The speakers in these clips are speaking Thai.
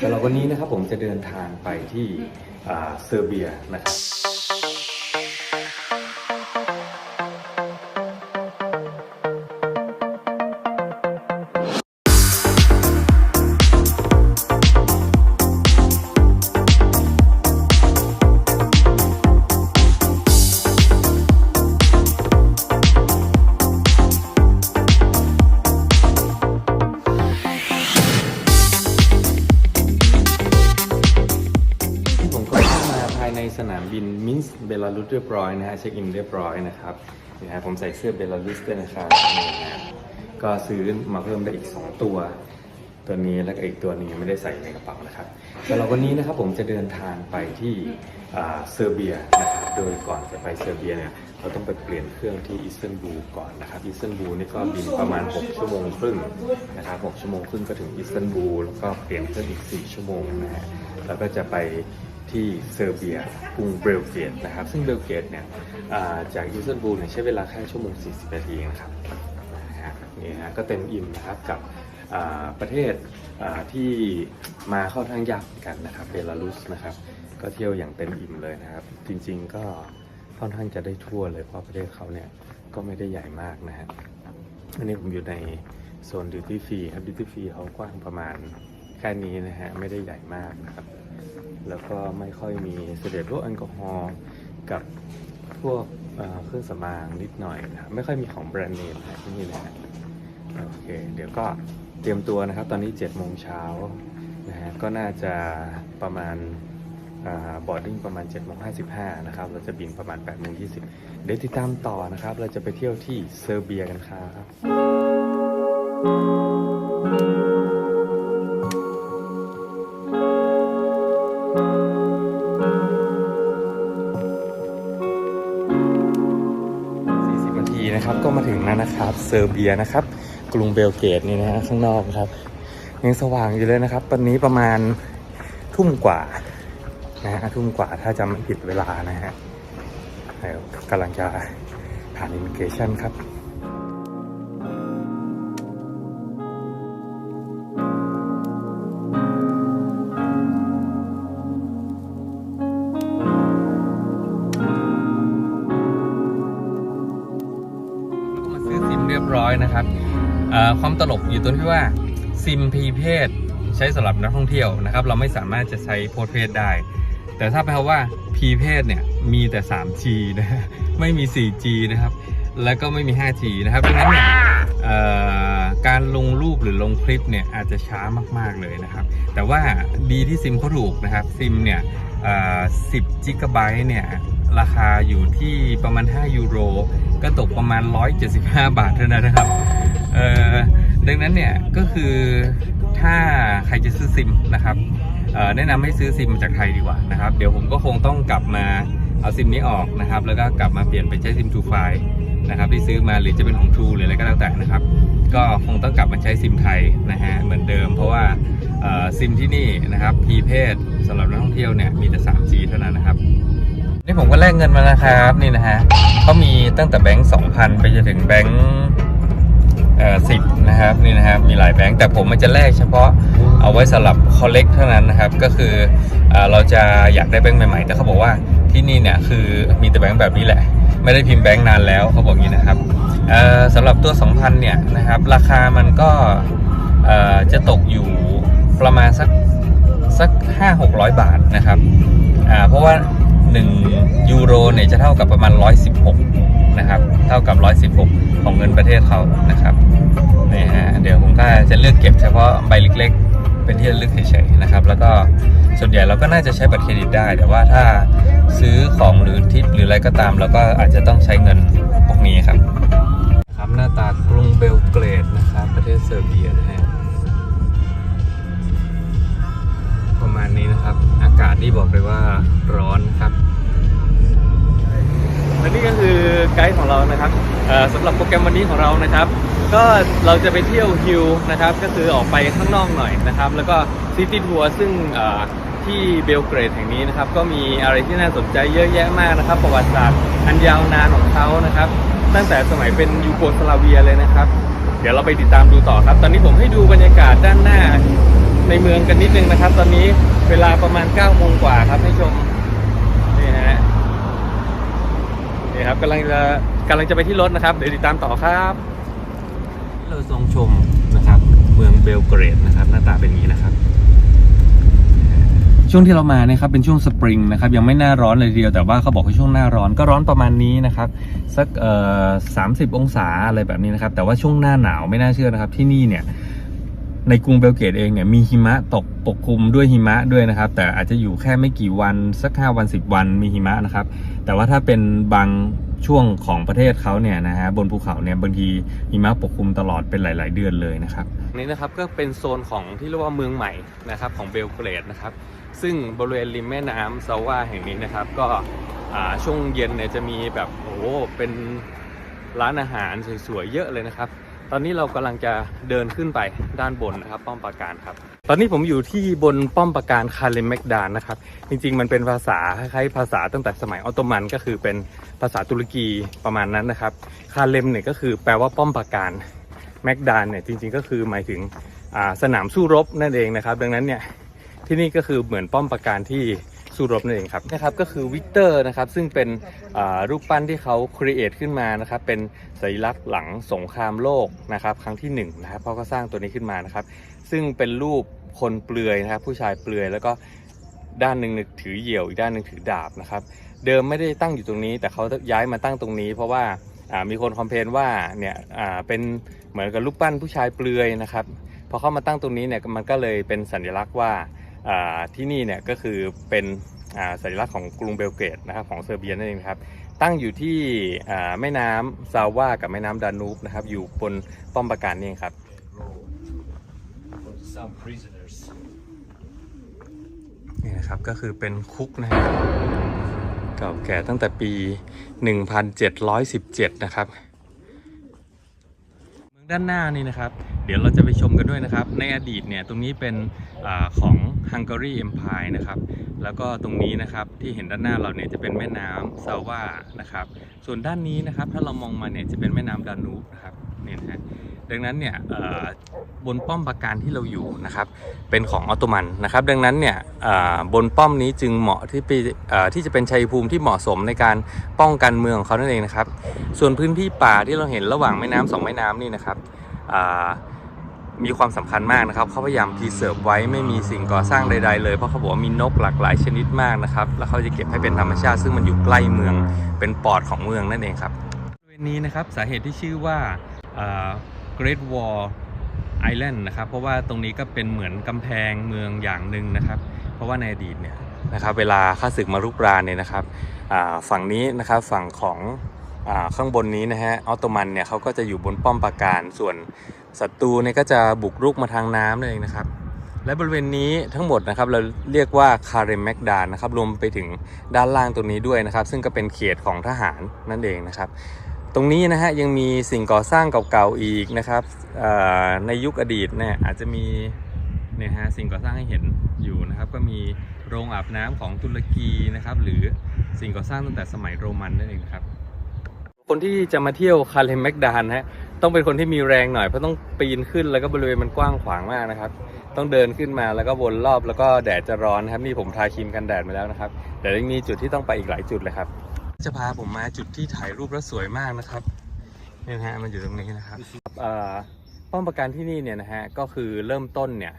สำหรับวันนี้นะครับผมจะเดินทางไปที่เซอร์เบียนะครับ สนามบินมินส์เบลารุสเรียบร้อยนะฮะเช็คอินเรียบร้อยนะครับนี่ฮะผมใส่เสื้อเบลารุสด้วยนะครับนี่ฮะก็ซื้อมาเพิ่มได้อีก 2 ตัว ตัวนี้แล้วก็อีกตัวนึงยังไม่ได้ใส่ในกระเป๋านะครับสำหรับวันนี้นะครับผมจะเดินทางไปที่เซอร์เบียนะครับโดยก่อนจะไปเซอร์เบียเนี่ยเราต้องไปเปลี่ยนเครื่องที่อิสตันบูลก่อนนะครับอิสตันบูลนี่ก็บินประมาณ 6 ชั่วโมงครึ่งนะครับ6ชั่วโมงครึ่งก็ถึงอิสตันบูลแล้วก็เปลี่ยนเครื่องอีก 4 ชั่วโมงนะฮะแล้วก็จะไป ที่เซอร์เบียกรุงเบลเกตนะครับ ซึ่งเบลเกตเนี่ยจากอิสตันบูลเนี่ยใช้เวลาแค่ชั่วโมง 40 นาทีเองนะครับนี่ฮะก็เต็มอิ่มนะครับกับประเทศที่มาค่อนข้างยากเหมือนกันนะครับเบลารุสนะครับ ก็เที่ยวอย่างเต็มอิ่มเลยนะครับ จริงๆก็ค่อนข้างจะได้ทั่วเลยเพราะประเทศเขาเนี่ยก็ไม่ได้ใหญ่มากนะฮะอันนี้ผมอยู่ในโซนดิวตี้ฟรีครับดิวตี้ฟรีเขากว้างประมาณแค่นี้นะฮะไม่ได้ใหญ่มากนะครับ แล้วก็ไม่ค่อยมีเสด็จพวกแอลกอฮอล์กับพวกเครื่องสำอางนิดหน่อยนะครับไม่ค่อยมีของแบรนด์เนมนะที่นี่นะฮะโอเค เดี๋ยวก็เตรียมตัวนะครับ ตอนนี้7จ็ดโมงเช้านะฮะก็น่าจะประมาณบอร์ดดิ้งประมาณ7จ็ดโมงห้นะครับ เราจะบินประมาณ8ปดโมงยีเดี๋ยวติดตามต่อนะครับ เราจะไปเที่ยวที่เซอร์เบียกันครับ นะครับก็มาถึงแล้วนะครับเซอร์เบียนะครับ กรุงเบลเกตนี่นะฮะข้างนอกครับยังสว่างอยู่เลยนะครับ ตอนนี้ประมาณทุ่มกว่านะฮะทุ่มกว่าถ้าจำไม่ผิดเวลานะฮะกำลังจะผ่านอิมิเกชันครับ บร้อยนะครับความตลกอยู่ตรงที่ว่าซิมพีเพศใช้สำหรับนักท่องเที่ยวนะครับ เราไม่สามารถจะใช้โพสเพศได้ แต่ถ้าแปลว่าพีเพศเนี่ยมีแต่ 3G นะไม่มี 4G นะครับ แล้วก็ไม่มี 5G นะครับดังนั้นเนี่ย การลงรูปหรือลงคลิปเนี่ยอาจจะช้ามากๆเลยนะครับ แต่ว่าดีที่ซิมเขาถูกนะครับซิมเนี่ย10จิกะไบต์เนี่ยราคาอยู่ที่ประมาณ 5 ยูโร ก็ตกประมาณ 175 บาทเท่านั้นนะครับเอ่อดังนั้นเนี่ยก็คือถ้าใครจะซื้อซิมนะครับเอ่อแนะนำให้ซื้อซิมจากไทยดีกว่านะครับ เดี๋ยวผมก็คงต้องกลับมาเอาซิมนี้ออกนะครับ แล้วก็กลับมาเปลี่ยนเป็นใช้ซิม True 5นะครับที่ซื้อมาหรือจะเป็นของ True หรืออะไรก็แล้วแต่นะครับ ก็คงต้องกลับมาใช้ซิมไทยนะฮะเหมือนเดิม เพราะว่าซิมที่นี่นะครับพีเพศสำหรับนักท่องเที่ยวเนี่ยมีแต่ 3G เท่านั้นนะครับนี่ผมก็แลกเงินมานะครับนี่นะฮะเขามีตั้งแต่แบงค์สองพันไปจนถึงแบงค์สิบนะครับนี่นะครับมีหลายแบงค์แต่ผมมันจะแลกเฉพาะเอาไว้สำหรับ collect เท่านั้นนะครับก็คือเอเราจะอยากได้แบงค์ใหม่ๆ แต่เขาบอกว่าที่นี่เนี่ยคือมีแต่แบงค์แบบนี้แหละ ไม่ได้พิมพ์แบงค์นานแล้วเขาบอกอย่างนี้นะครับสำหรับตัว 2,000 เนี่ยนะครับ ราคามันก็จะตกอยู่ประมาณสักสักห้าหกร้อยบาทนะครับเพราะว่า 1 ยูโรเนี่ยจะเท่ากับประมาณ 116 นะครับ เท่ากับ 116 ของเงินประเทศเขานะครับนี่ฮะเดี๋ยวผมก็จะเลือกเก็บเฉพาะใบเล็กๆ เป็นที่ระลึกเฉยๆนะครับ แล้วก็ส่วนใหญ่เราก็น่าจะใช้บัตรเครดิตได้ แต่ว่าถ้าซื้อของหรือทิปหรืออะไรก็ตาม เราก็อาจจะต้องใช้เงินพวกนี้ครับครับหน้าตากรุงเบลเกรดนะครับ ประเทศเซอร์เบียนะฮะประมาณนี้นะครับ อากาศที่บอกเลยว่าร้อนครับ ไกด์ของเรานะครับสำหรับโปรแกรมวันนี้ของเรานะครับ ก็เราจะไปเที่ยวฮิลนะครับก็คือออกไปข้างนอกหน่อยนะครับ แล้วก็ซิตี้ทัวร์ซึ่งที่เบลเกรดแห่งนี้นะครับ ก็มีอะไรที่น่าสนใจเยอะแยะมากนะครับ ประวัติศาสตร์อันยาวนานของเขานะครับ ตั้งแต่สมัยเป็นยูโกสลาเวียเลยนะครับ เดี๋ยวเราไปติดตามดูต่อครับ ตอนนี้ผมให้ดูบรรยากาศด้านหน้าในเมืองกันนิดนึงนะครับ ตอนนี้เวลาประมาณ9โมงกว่าครับให้ชมนี่ฮะ นี่ครับกำลังจะกำลังจะไปที่รถนะครับ เดี๋ยวติดตามต่อครับเราทรงชมนะครับ เมืองเบลเกรดนะครับ หน้าตาเป็นอย่างนี้นะครับ ช่วงที่เรามาเนี่ยครับเป็นช่วงสปริงนะครับยังไม่หน้าร้อนเลยทีเดียวแต่ว่าเขาบอกว่าช่วงหน้าร้อนก็ร้อนประมาณนี้นะครับสักเอ่อสามสิบองศาอะไรแบบนี้นะครับ แต่ว่าช่วงหน้าหนาวไม่น่าเชื่อนะครับที่นี่เนี่ย ในกรุงเบลเกรดเองเนี่ยมีหิมะตกปกคลุมด้วยหิมะด้วยนะครับ แต่อาจจะอยู่แค่ไม่กี่วันสักห้าวันสิบวันมีหิมะนะครับ แต่ว่าถ้าเป็นบางช่วงของประเทศเขาเนี่ยนะฮะบนภูเขาเนี่ยบางทีหิมะปกคลุมตลอดเป็นหลาย ๆ เดือนเลยนะครับนี่นะครับก็เป็นโซนของที่เรียกว่าเมืองใหม่นะครับของเบลเกรดนะครับซึ่งบริเวณริมแม่น้ำซาวาแห่งนี้นะครับ ก็ช่วงเย็นเนี่ยจะมีแบบโอ้เป็นร้านอาหารสวยๆเยอะเลยนะครับ ตอนนี้เรากำลังจะเดินขึ้นไปด้านบนนะครับ ป้อมปราการครับ ตอนนี้ผมอยู่ที่บนป้อมปราการคาเลมแมกดานนะครับ จริง ๆ มันเป็นภาษาคล้ายๆภาษาตั้งแต่สมัยออตโตมันก็คือเป็นภาษาตุรกีประมาณนั้นนะครับ คาเลมเนี่ยก็คือแปลว่าป้อมปราการแมกดานเนี่ยจริง ๆ ก็คือหมายถึงสนามสู้รบนั่นเองนะครับ ดังนั้นเนี่ยที่นี่ก็คือเหมือนป้อมปราการที่ สู้รบนั่นเองครับนะครับก็คือวิกเตอร์นะครับซึ่งเป็นรูปปั้นที่เขาครีเอทขึ้นมานะครับเป็นสัญลักษณ์หลังสงครามโลกนะครับครั้งที่หนึ่งนะครับเพราก็สร้างตัวนี้ขึ้นมานะครับ ซึ่งเป็นรูปคนเปลือยนะครับผู้ชายเปลือยแล้วก็ด้านหนึ่งถือเหยี่ยวอีกด้านหนึ่งถือดาบนะครับเดิมไม่ได้ตั้งอยู่ตรงนี้ แต่เขาย้ายมาตั้งตรงนี้ เพราะว่ามีคนคอมเพลนว่าเนี่ยเป็นเหมือนกับรูปปั้นผู้ชายเปลือยนะครับพอเข้ามาตั้งตรงนี้เนี่ยมันก็เลยเป็นสัญลักษณ์ว่า ที่นี่เนี่ยก็คือเป็นอ่าสัญลักษณ์ของกรุงเบลเกรดนะครับของเซอร์เบียนั่นเองครับตั้งอยู่ที่อ่าแม่น้ำซาวากับแม่น้ำดานูบนะครับอยู่บนป้อมปราการนี่เองครับ for some prisoners. นี่นะครับก็คือเป็นคุกนะฮะเก่าแก่ตั้งแต่ปี 1717 นะครับเมืองด้านหน้านี่นะครับ เดี๋ยวเราจะไปชมกันด้วยนะครับ ในอดีตเนี่ยตรงนี้เป็นอาของ Hungary Empire นะครับ แล้วก็ตรงนี้นะครับที่เห็นด้านหน้าเราเนี่ยจะเป็นแม่น้ำซาว่านะครับ ส่วนด้านนี้นะครับถ้าเรามองมาเนี่ยจะเป็นแม่น้ำดานูบนะครับเนี่ยนะดังนั้นเนี่ยบนป้อมปราการที่เราอยู่นะครับเป็นของออตโตมันนะครับ ดังนั้นเนี่ยบนป้อมนี้จึงเหมาะที่ไปที่จะเป็นชัยภูมิที่เหมาะสมในการป้องกันเมืองของเขานั่นเองนะครับ ส่วนพื้นที่ป่าที่เราเห็นระหว่างแม่น้ำสองแม่น้ำนี่นะครับ มีความสำคัญมากนะครับเขาพยายามพรีเซิร์ฟไว้ไม่มีสิ่งก่อสร้างใดๆเลยเพราะเขาบอกว่ามีนกหลากหลายชนิดมากนะครับแล้วเขาจะเก็บให้เป็นธรรมชาติ ซึ่งมันอยู่ใกล้เมืองเป็นปอดของเมืองนั่นเองครับบริเวณนี้นะครับสาเหตุที่ชื่อว่า Great Wall ไอแลนด์นะครับเพราะว่าตรงนี้ก็เป็นเหมือนกำแพงเมืองอย่างหนึ่งนะครับ เพราะว่าในอดีตเนี่ยนะครับเวลาข้าศึกมารุกรานเนี่ยนะครับฝั่งนี้นะครับฝั่งของ ข้างบนนี้นะฮะออตโตมันเนี่ยเขาก็จะอยู่บนป้อมปราการ ส่วนศัตรูเนี่ยก็จะบุกรุกมาทางน้ำนั่นเองนะครับ และบริเวณนี้ทั้งหมดนะครับเราเรียกว่าคาเรมแมกดานนะครับรวมไปถึงด้านล่างตรงนี้ด้วยนะครับ ซึ่งก็เป็นเขตของทหารนั่นเองนะครับ ตรงนี้นะฮะยังมีสิ่งก่อสร้างเก่าๆอีกนะครับในยุคอดีตเนี่ยอาจจะมีเนี่ยฮะสิ่งก่อสร้างให้เห็นอยู่นะครับก็มีโรงอาบน้ำของตุรกีนะครับ หรือสิ่งก่อสร้างตั้งแต่สมัยโรมันนั่นเองครับ คนที่จะมาเที่ยวคาเลมแมกดานฮะต้องเป็นคนที่มีแรงหน่อยเพราะต้องปีนขึ้นแล้วก็บริเวณมันกว้างขวางมากนะครับ ต้องเดินขึ้นมาแล้วก็วนรอบแล้วก็แดดจะร้อนครับนี่ผมทาครีมกันแดดมาแล้วนะครับแต่ยังมีจุดที่ต้องไปอีกหลายจุดเลยครับ จะพาผมมาจุดที่ถ่ายรูปแล้วสวยมากนะครับเนี่ยนะฮะมันอยู่ตรงนี้นะครับเอ่อป้อมปราการที่นี่เนี่ยนะฮะก็คือเริ่มต้นเนี่ย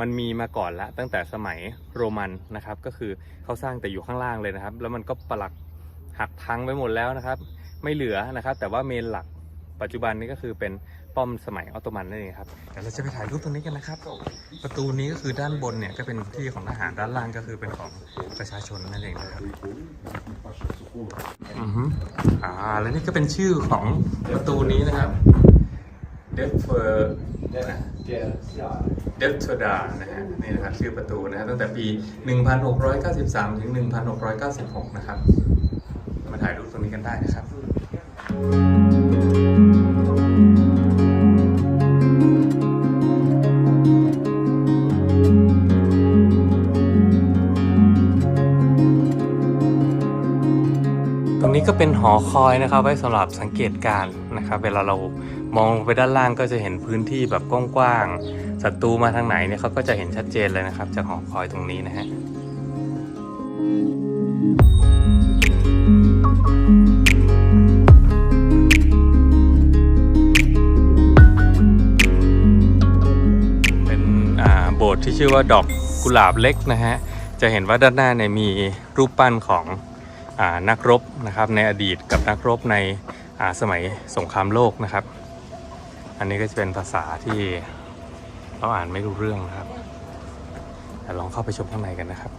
มันมีมาก่อนละตั้งแต่สมัยโรมันนะครับ ก็คือเขาสร้างแต่อยู่ข้างล่างเลยนะครับ แล้วมันก็ปลัก หักพังไปหมดแล้วนะครับ ไม่เหลือนะครับ แต่ว่าเมนหลักปัจจุบันนี้ก็คือเป็นป้อมสมัยออตโตมันนั่นเองครับเดี๋ยวเราจะไปถ่ายรูปตรงนี้กันนะครับ ประตูนี้ก็คือด้านบนเนี่ยก็เป็นที่ของทหารด้านล่างก็คือเป็นของประชาชนนั่นเองนะครับอือฮึอ่าแล้วนี่ก็เป็นชื่อของประตูนี้นะครับ d e f e r d e f t e r d a นะฮะนี่นะครับชื่อประตูนะฮะตั้งแต่ปี 1693 ถึง 1696 นะครับ มาถ่ายรูปตรงนี้กันได้นะครับตรงนี้ก็เป็นหอคอยนะครับ ไว้สำหรับสังเกตการนะครับเวลาเรามองไปด้านล่างก็จะเห็นพื้นที่แบบกว้างๆศัตรูมาทางไหนเนี่ยเขาก็จะเห็นชัดเจนเลยนะครับ จากหอคอยตรงนี้นะฮะ โบสถ์ที่ชื่อว่าดอกกุหลาบเล็กนะฮะ จะเห็นว่าด้านหน้าเนี่ยมีรูปปั้นของอนักรบนะครับในอดีตกับนักรบในสมัยสงครามโลกนะครับ อันนี้ก็จะเป็นภาษาที่เราอ่านไม่รู้เรื่องนะครับแต่ลองเข้าไปชมข้างในกันนะครับ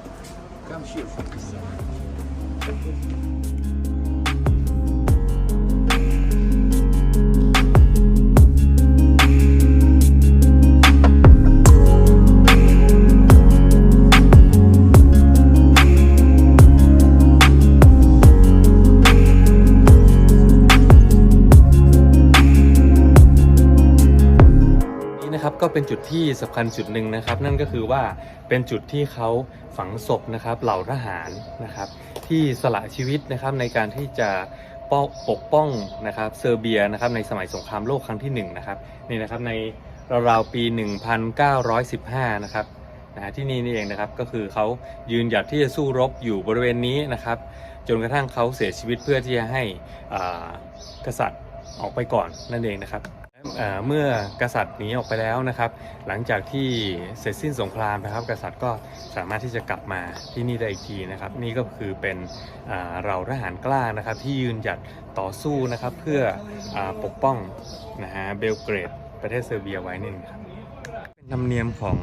นะครับก็เป็นจุดที่สำคัญจุดหนึ่งนะครับ นั่นก็คือว่าเป็นจุดที่เขาฝังศพนะครับเหล่าทหารนะครับ ที่สละชีวิตนะครับในการที่จะปกป้องนะครับเซอร์เบียนะครับในสมัยสงครามโลกครั้งที่หนึ่งนะครับนี่นะครับในราวๆปี 1915 นะครับนะที่นี่นี่เองนะครับก็คือเขายืนหยัดที่จะสู้รบอยู่บริเวณนี้นะครับ จนกระทั่งเขาเสียชีวิตเพื่อที่จะให้กษัตริย์ออกไปก่อนนั่นเองนะครับ เมื่อกษัตริย์หนีออกไปแล้วนะครับ หลังจากที่เสร็จสิ้นสงครามนะครับ กษัตริย์ก็สามารถที่จะกลับมาที่นี่ได้อีกทีนะครับ นี่ก็คือเป็นเราทหารกล้านะครับ ที่ยืนหยัดต่อสู้นะครับ เพื่ออปกป้องนะฮะเบลเกรด ประเทศเซอร์เบียไว้นี่ครับเป็นธรรมเนียมของ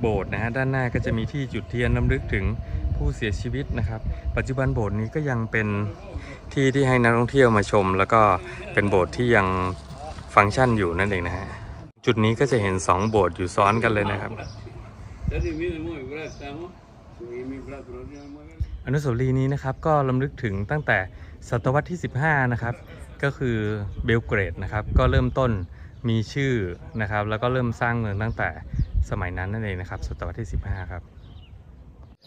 โบสถ์นะฮะด้านหน้าก็จะมีที่จุดเทียนน้ำลึกถึงผู้เสียชีวิตนะครับ ปัจจุบันโบสถ์นี้ก็ยังเป็นที่ที่ให้นักท่องเที่ยวมาชม แล้วก็เป็นโบสถ์ที่ยัง ฟังก์ชันอยู่นั่นเองนะฮะ จุดนี้ก็จะเห็น 2 โบสถ์อยู่ซ้อนกันเลยนะครับ อนุสาวรีย์นี้นะครับก็ลำลึกถึงตั้งแต่ศตวรรษที่ 15 นะครับ ก็คือเบลเกรดนะครับ ก็เริ่มต้นมีชื่อนะครับ แล้วก็เริ่มสร้างเมืองตั้งแต่สมัยนั้นนั่นเองนะครับ ศตวรรษที่ 15 ครับ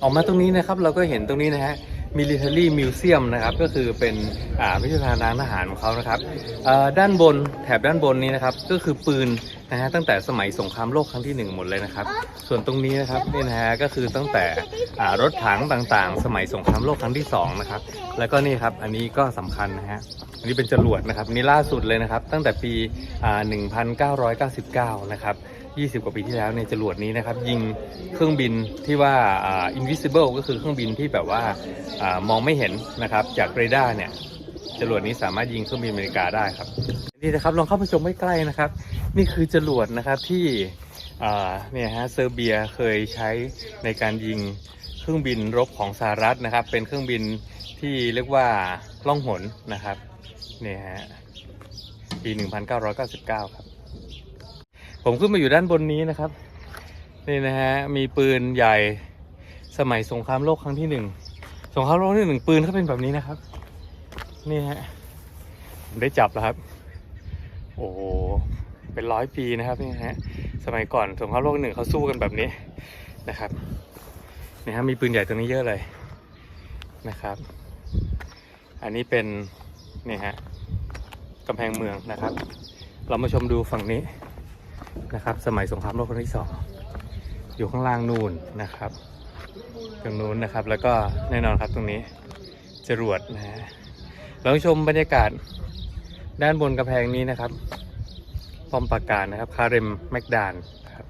ออกมาตรงนี้นะครับเราก็เห็นตรงนี้นะฮะ military museum นะครับก็คือเป็นอ่าพิพิธภัณฑ์ทางทหารของเขานะครับอ่อด้านบนแถบด้านบนนี้นะครับก็คือปืนนะฮะตั้งแต่สมัยสงครามโลกครั้งที่หนึ่งหมดเลยนะครับ ส่วนตรงนี้นะครับนี่นะฮะก็คือตั้งแต่อ่ารถถังต่างๆ สมัยสงครามโลกครั้งที่สองนะครับแล้วก็นี่ครับอันนี้ก็สำคัญนะฮะอันนี้เป็นจรวดนะครับนี่ล่าสุดเลยนะครับตั้งแต่ปีอ่า1999 นะครับ 20 กว่าปีที่แล้วในจรวดนี้นะครับ ยิงเครื่องบินที่ว่าอ่า invisible ก็คือเครื่องบินที่แบบว่ามองไม่เห็นนะครับ จากเรดาร์เนี่ยจรวดนี้สามารถยิงเครื่องบินอเมริกาได้ครับนี่นะครับลองเข้าไปชมใกล้ๆนะครับ นี่คือจรวดนะครับที่เนี่ยฮะเซอร์เบียเคยใช้ในการยิงเครื่องบินรบของสหรัฐนะครับ เป็นเครื่องบินที่เรียกว่าล่องหนนะครับเนี่ยฮะปี 1999 ครับ ผมขึ้นมาอยู่ด้านบนนี้นะครับ นี่นะฮะมีปืนใหญ่สมัยสงครามโลกครั้งที่หนึ่งสงครามโลกที่หนึ่งปืนเขาเป็นแบบนี้นะครับ นี่ฮะผมได้จับแล้วครับ โอ้เป็นร้อยปีนะครับนี่ฮะสมัยก่อนสงครามโลกหนึ่งเขาสู้กันแบบนี้นะครับนี่ฮะมีปืนใหญ่ตัวนี้เยอะเลยนะครับ อันนี้เป็นนี่ฮะกำแพงเมืองนะครับ เรามาชมดูฝั่งนี้ นะครับ สมัยสงครามโลกครั้งที่สองอยู่ข้างล่างนู่นนะครับ ตรงนู้นนะครับแล้วก็แน่นอนครับตรงนี้จรวดนะฮะเราชมบรรยากาศด้านบนกำแพงนี้นะครับป้อมปราการนะครับ คาเรมแมกดานครับ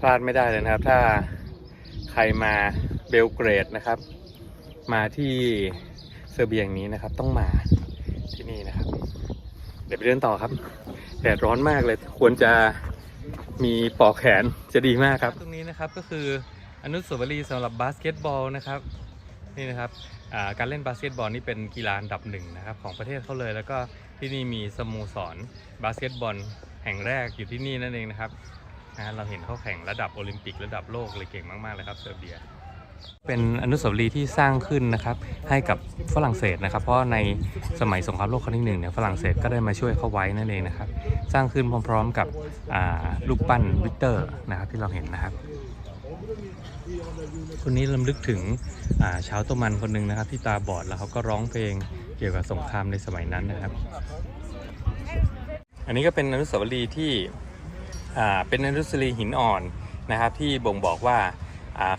พลาดไม่ได้เลยนะครับ ถ้าใครมาเบลเกรดนะครับ มาที่เซอร์เบียอย่างนี้นะครับต้องมา ที่นี่นะครับ เดี๋ยวไปเดินต่อครับแดดร้อนมากเลย ควรจะมีปลอกแขนจะดีมากครับ ตรงนี้นะครับก็คืออนุสาวรีย์สำหรับบาสเกตบอลนะครับนี่นะครับการเล่นบาสเกตบอลนี่เป็นกีฬาอันดับหนึ่งนะครับของประเทศเขาเลย แล้วก็ที่นี่มีสโมสรบาสเกตบอลแห่งแรกอยู่ที่นี่นั่นเองนะครับเราเห็นเขาแข่งระดับโอลิมปิกระดับโลกเลยเก่งมากๆเลยครับเซอร์เบีย เป็นอนุสาวรีย์ที่สร้างขึ้นนะครับให้กับฝรั่งเศสนะครับ เพราะในสมัยสงครามโลกครั้งที่หนึ่งเนี่ยฝรั่งเศสก็ได้มาช่วยเขาไว้นั่นเองนะครับ สร้างขึ้นพร้อมๆกับลูกปั้นวิกเตอร์นะครับที่เราเห็นนะครับคนนี้ลำลึกถึงาชาวโตมันคนหนึ่งนะครับ ที่ตาบอดแล้วเขาก็ร้องเพลงเกี่ยวกับสงครามในสมัยนั้นนะครับ อันนี้ก็เป็นอนุสาวรีย์ที่เป็นอนุสาวรีย์หินอ่อนนะครับ ที่บ่งบอกว่า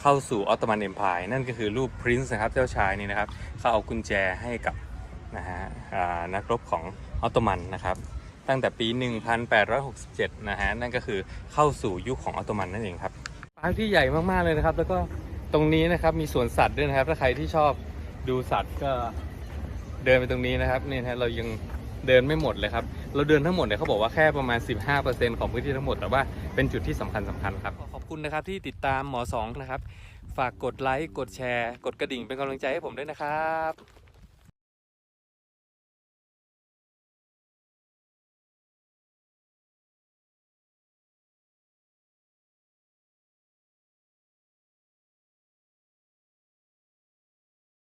เข้าสู่ออตมันเอ็มพายนั่นก็คือรูปพรินซ์นะครับเจ้าชายนี่นะครับเขาเอากุญแจให้กับนะฮะนักรบของออตมันนะครับตั้งแต่ปี 1867 นะฮะนั่นก็คือเข้าสู่ยุคของออตมันนั่นเองครับปาร์คที่ใหญ่มากๆเลยนะครับ แล้วก็ตรงนี้นะครับมีสวนสัตว์ด้วยนะครับ ถ้าใครที่ชอบดูสัตว์ก็เดินไปตรงนี้นะครับนี่นะเรายังเดินไม่หมดเลยครับ เราเดินทั้งหมดเนี่ยเขาบอกว่าแค่ประมาณ 15%ของพื้นที่ทั้งหมด แต่ว่าเป็นจุดที่สำคัญสำคัญครับ คุณนะครับที่ติดตามหมอสองนะครับ ฝากกดไลค์ กดแชร์ กดกระดิ่งเป็นกำลังใจให้ผมด้วยนะครับ